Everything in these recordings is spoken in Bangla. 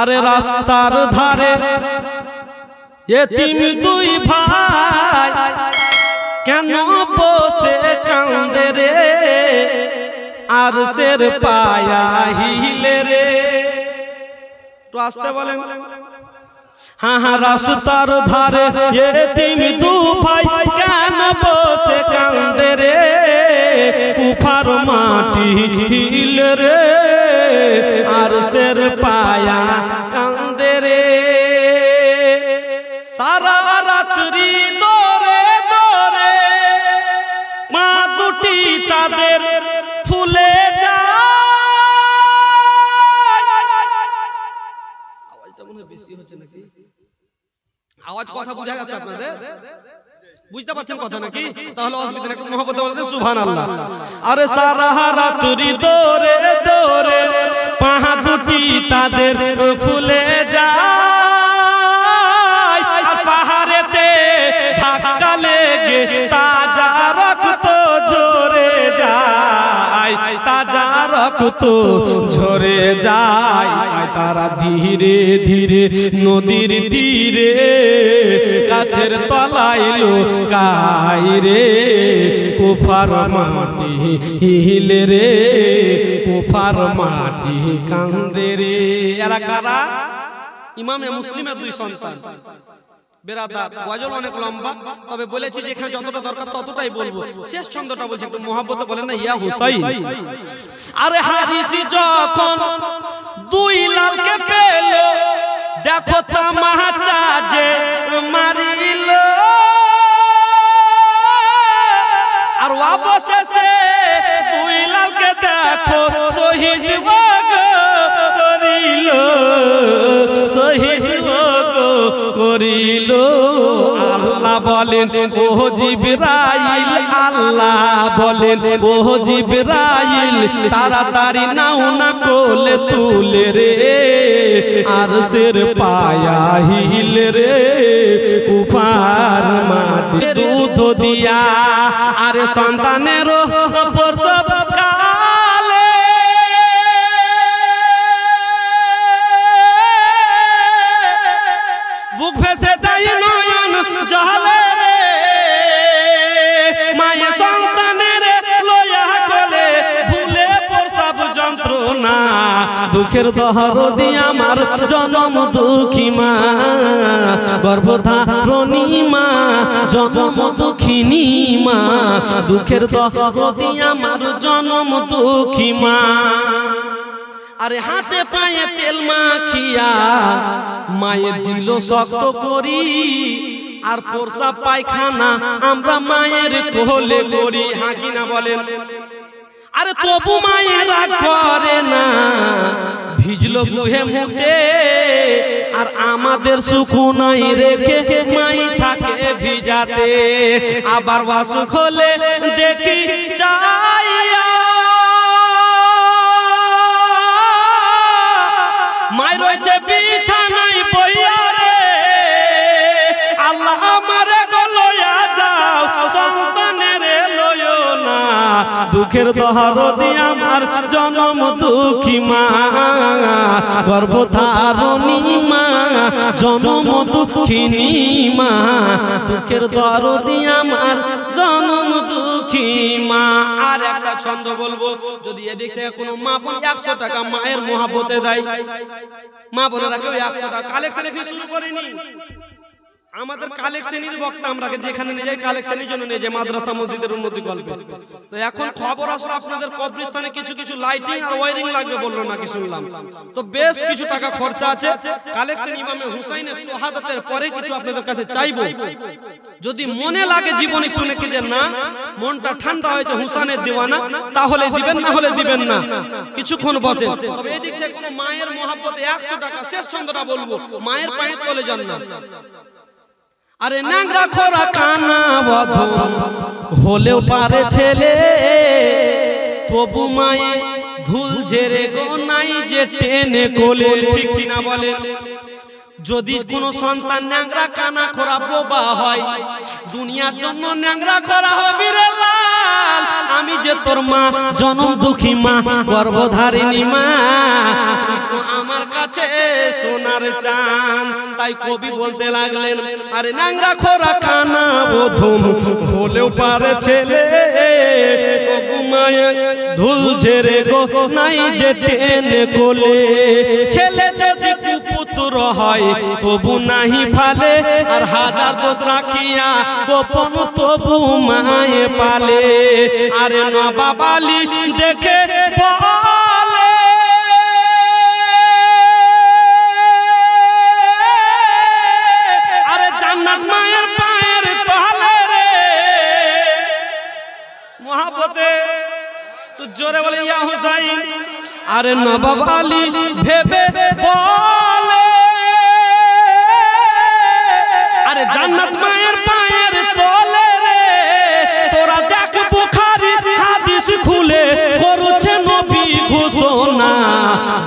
আরে রাস্তার ধারে এতিম দুই ভাই কেন বসে কান্দে রে? আর সের পায়া হিলে রে? তো আসতে বলেন। হ্যাঁ হ্যাঁ রাস্তার ধারে এতিম দু ভাই কেন বসে কান্দে রে? কুফার মাটি হিল রে? আর সের পায়া আওয়াজ কথা বোঝা যাচ্ছে আপনাদের? বুঝতে পারছেন কথা নাকি? তাহলে অসুবিধা নেই একটু মহব্বত বলতে সুবহান আল্লাহ আরে সারা রাত্রি দৌড়ে দৌড়ে পাহা দুটি তাদের তাজা রক্ত ঝরে যায়। তারা ধীরে ধীরে নদীর তীরে, গাছের তলায় লোকাই রে। কুফার মাটি হিলে রে, কুফার মাটি কান্দে রে। এরা কারা? ইমামে মুসলিমের দুই সন্তান। বেরাদার গজল অনেক লম্বা তবে বলেছি যে এখানে যতটা দরকার ততটাই বলব। শেষ ছন্দটা বলছি একটু বলেন না ইয়া হুসাইন। আরে হারিসি যখন দুই লালকে পেল দেখো তামাচা যে মারিল বলেন, ও জিবরাইল, আল্লাহ বলেন, ও জিবরাইল, তাড়াতাড়ি নাও না কোলে তুলে রে আর সের পায়া হিল রে উপার মাটি দুধ দিয়া, আরে সন্তানের প্রসব দুঃখের দহর দিয়ে আমার জনম দুঃখী মা, গর্ভধারণী মা, জনম দুঃখিনী মা, দুঃখের দহর দিয়ে আমার জনম দুঃখী মা। আরে হাতে পায়ে তেল মাখিয়া মায়ের দিল শক্ত করি, আর পোরসা পায়খানা আমরা মায়ের কোহলে করি। হাঁকি না বলেন? আরে তবু মায়েরা করে না। ভিজলো গুহে মুতে আর আমাদের সুকুনাই রেখে মাই থাকে ভিজাতে। আবার বাসুক হলে দেখি চাইয়া মাই রয়েছে বিছানায় বইয়া রে। আল্লাহ আমারে দুঃখের দহর দিয়ে আমার জনম দুঃখী মা। গর্ভধারণী মা, জনম দুঃখিনী মা। দুঃখের দর দিয়ে আমার জনম দুঃখী মা। আর একটা ছন্দ বলব, যদি এদিক থেকে কোনো মা বোন একশো টাকা মায়ের মহাবতে দেয়, মা বোনেরা কেউ একশো টাকা কালেকশন শুরু করেনি? আমাদের কালেকশনের বক্তা আমরা যেখানে নিয়ে যাই কালেকশনের জন্য নিয়ে যাই, মাদ্রাসা, মসজিদের উন্নতি গল্পে। তো এখন খবর আসলো আপনাদের কবরস্থানে কিছু কিছু লাইটিং আর ওয়ারিং লাগবে বলল নাকি শুনলাম। তো বেশ কিছু টাকা খরচা আছে। কালেকশন ইমামে হুসাইনের সোহাদাতের পরে কিছু আপনাদের কাছে চাইব। যদি মনে লাগে জীবনী শুনে কি যে না, মনটা ঠান্ডা হয়েছে হুসানের দিওয়ানা, তাহলে দিবেন, না হলে দিবেন না। কিছুক্ষণ বসেন। তবে এদিক থেকে কোনো মায়ের মহাব্বতে একশো টাকা, শেষ ছন্দটা বলব, মায়ের পায়ে তলে যান না। আরে নাংরা খোরা কানা বধন হলেও পারে ছেলে। তবু মায়ে ধুল ঝেড়ে গো নাই যে টেনে কোলে। ঠিক কিনা বলেন? যদি কোনো সন্তান ন্যাংরা কানা খোরা বোবা হয় দুনিয়ার জন্য ন্যাংরা খোরা হবে রে লাল। আমি যে তোর মা জনম দুঃখী মা গর্ভধারিণী মা আমার কাছে সোনার চান তাই কবি বলতে লাগলেন, আরে নাংরা খোরা কানা প্রথম হলেও পারে ছেলে। ধুল ঝেড়ে গো, নাই যে টেনে কোলে। ছেলে যদি কুপুত্র হয়, তবু নাহি ফালে। আর হাজার দোষ রাখিয়া গোপন তবু মায়ে পালে। আরে নবাবালি দেখে বলে জোরে বলে ইয়া হুসাইন আরে নবাব আলী ভেবে বলে। আরে জান্নাত মায়ের পায়ের তলে রে তোরা দেখ বুখারি হাদিস খুলে করছে নবী ঘোষণা।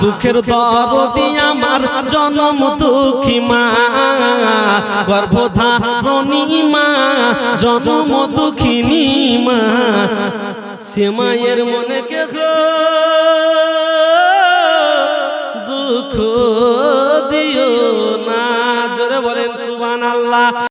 দুঃখের দরদি আমার জনম দুঃখী মা। গর্ভধারণী মা জনম দুঃখিনী মা। সে মায়ের মনে কে গো